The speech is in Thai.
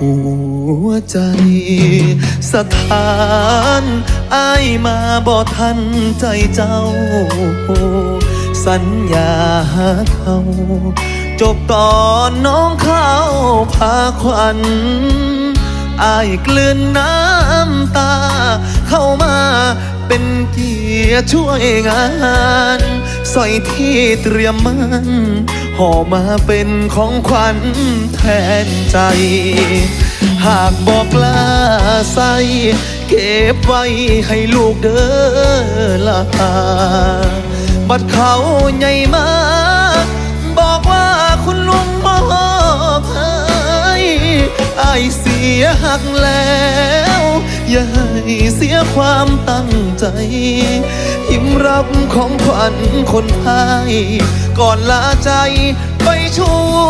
หัวใจ สถานอายมาบ่ทันใจเจ้า สัญญาหาเขาจบตอนน้องเขาพาควันอายกลืนน้ำตา เข้ามาเป็นเกียรติช่วยงานสอยที่เตรียมมัน ห่อมาเป็นของขวัญแทนใจ หากบอกลาใส่เก็บไว้ให้ลูกเด้อลาบัดเขาใหญ่มา บอกว่าคุณลุงมอบให้ไอเสียหักแล้ว อย่าให้เสียความตั้งใจ รับของขวัญคนไทยก่อนลาใจไปช่ว